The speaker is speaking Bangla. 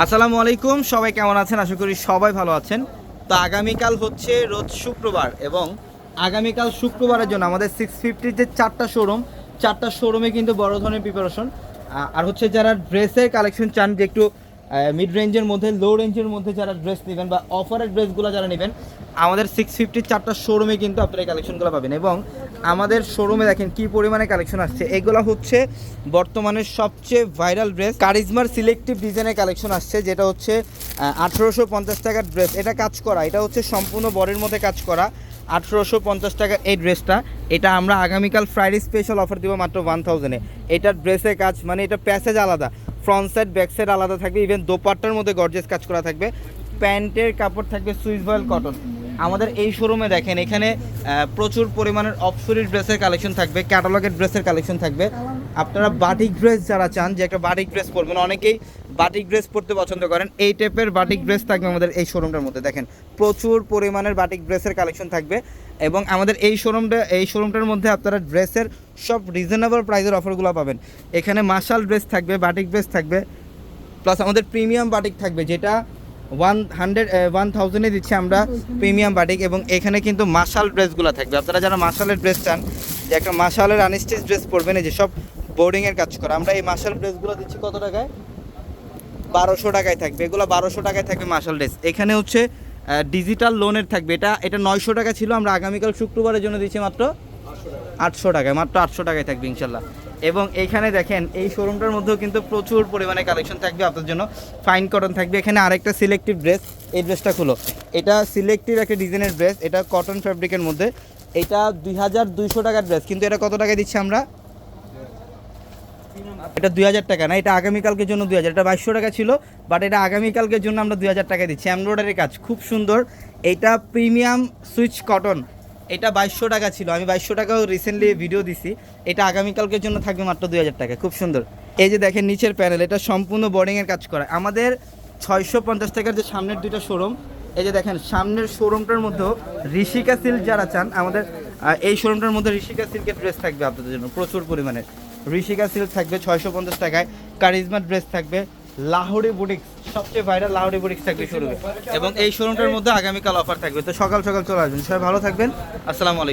আসসালামু আলাইকুম, সবাই কেমন আছেন? আশা করি সবাই ভালো আছেন। তো আগামীকাল হচ্ছে রোজ শুক্রবার এবং আগামীকাল শুক্রবারের জন্য আমাদের সিক্স ফিফটির যে চারটা শোরুম চারটা শোরুমে কিন্তু বড় ধরনের প্রিপারেশন আর হচ্ছে যারা ড্রেসের কালেকশন চান যে একটু মিড রেঞ্জের মধ্যে লো রেঞ্জের মধ্যে যারা ড্রেস নেবেন বা অফারের ড্রেসগুলো যারা নেবেন, আমাদের সিক্স ফিফটির চারটা শোরুমে কিন্তু আপনারা কালেকশনগুলো পাবেন। এবং আমাদের শোরুমে দেখেন কি পরিমাণে কালেকশন আসছে। এগুলো হচ্ছে বর্তমানে সবচেয়ে ভাইরাল ড্রেস কারিজমার সিলেক্টিভ ডিজাইনের কালেকশন আসছে, যেটা হচ্ছে আঠেরোশো পঞ্চাশ টাকার ড্রেস এটা কাজ করা, এটা হচ্ছে সম্পূর্ণ বডির মধ্যে কাজ করা আঠেরোশো পঞ্চাশ টাকার এই ড্রেসটা এটা আমরা আগামীকাল ফ্রাইডে স্পেশাল অফার দিব মাত্র ওয়ান থাউজেন্ডে এটার ড্রেসের কাজ মানে এটা প্যাসেজ আলাদা। ফ্রন্ট সাইড ব্যাক সাইড আলাদা থাকবে ইভেন দোপাট্টার মধ্যে গর্জেস কাজ করা থাকবে। প্যান্টের কাপড় থাকবে সুইস বয়েল কটন আমাদের এই শোরুমে দেখেন, এখানে প্রচুর পরিমাণের অপসরির ড্রেসের কালেকশন থাকবে ক্যাটালগের ড্রেসের কালেকশন থাকবে। আপনারা বাটিক ড্রেস যারা চান, যে একটা বাটিক ড্রেস পরবেন, অনেকেই বাটিক ড্রেস পরতে পছন্দ করেন, এই টাইপের বাটিক ড্রেস থাকবে আমাদের এই শোরুমটার মধ্যে। দেখেন, প্রচুর পরিমাণের বাটিক ড্রেসের কালেকশন থাকবে এবং আমাদের এই শোরুমটা এই শোরুমটার মধ্যে আপনারা ড্রেসের সব রিজনেবল প্রাইসের অফারগুলো পাবেন। এখানে মার্শাল ড্রেস থাকবে বাটিক ড্রেস থাকবে প্লাস আমাদের প্রিমিয়াম বাটিক থাকবে, যেটা ওয়ান হান্ড্রেড ওয়ান থাউজেন্ডে দিচ্ছি আমরা প্রিমিয়াম বাটিক এবং এখানে কিন্তু মার্শাল ড্রেসগুলো থাকবে। আপনারা যারা মার্শালের ড্রেস চান, যে একটা মার্শালের আনস্টিচ ড্রেস পরবেন, এই যে সব বোর্ডিংয়ের কাজ করা। আমরা এই মার্শাল ড্রেসগুলো দিচ্ছি কত টাকায়? বারোশো টাকায় থাকবে। এগুলো বারোশো টাকায় থাকবে মার্শাল ড্রেস। এখানে হচ্ছে ডিজিটাল লোনের থাকবে। এটা এটা নয়শো টাকা ছিল, আমরা আগামীকাল শুক্রবারের জন্য দিচ্ছি মাত্র আটশো টাকায়, মাত্র আটশো টাকায় থাকবে ইনশাল্লাহ। এবং এইখানে দেখেন, এই শোরুমটার মধ্যেও কিন্তু প্রচুর পরিমাণে কালেকশন থাকবে আপনার জন্য। ফাইন কটন থাকবে। এখানে আরেকটা সিলেক্টিভ ড্রেস এই ড্রেসটা খুলো। এটা সিলেক্টিভ একটা ডিজাইনের ড্রেস এটা কটন ফ্যাব্রিকের মধ্যে। এটা দুই হাজার দুইশো টাকার ড্রেস কিন্তু এটা কত টাকায় দিচ্ছি আমরা? এটা দুই হাজার টাকা না, এটা আগামীকালকের জন্য দুই হাজার, এটা বাইশশো টাকা ছিল বাট এটা আগামীকালকের জন্য আমরা দুই হাজার টাকা দিচ্ছি। এমব্রয়ডারি কাজ, খুব সুন্দর। এটা প্রিমিয়াম সুইচ কটন এটা বাইশশো টাকা ছিল। আমি বাইশশো টাকাও রিসেন্টলি ভিডিও দিছি। এটা আগামীকালকের জন্য থাকবে মাত্র দুই হাজার টাকা। খুব সুন্দর। এই যে দেখেন নিচের প্যানেল এটা সম্পূর্ণ বোর্ডিংয়ের কাজ করা। আমাদের ছয়শো পঞ্চাশ টাকার যে সামনের দুইটা শোরুম এই যে দেখেন, সামনের শোরুমটার মধ্যেও ঋষিকা সিল্ক যারা চান, আমাদের এই শোরুমটার মধ্যে ঋষিকা সিল্কের ড্রেস থাকবে আপনাদের জন্য, প্রচুর পরিমাণে ঋষিকা সিল্ক থাকবে ছয়শো পঞ্চাশ টাকায়। কারিজমা ড্রেস থাকবে। লাহোরি বুটিক্স সবচেয়ে ভাইরাল বুটিক্স থাকবে শুরু এবং এই শোরুমটার মধ্যে আগামীকাল অফার থাকবে। তো সকাল সকাল চলে আসবেন। সবাই ভালো থাকবেন। আসসালামু আলাইকুম।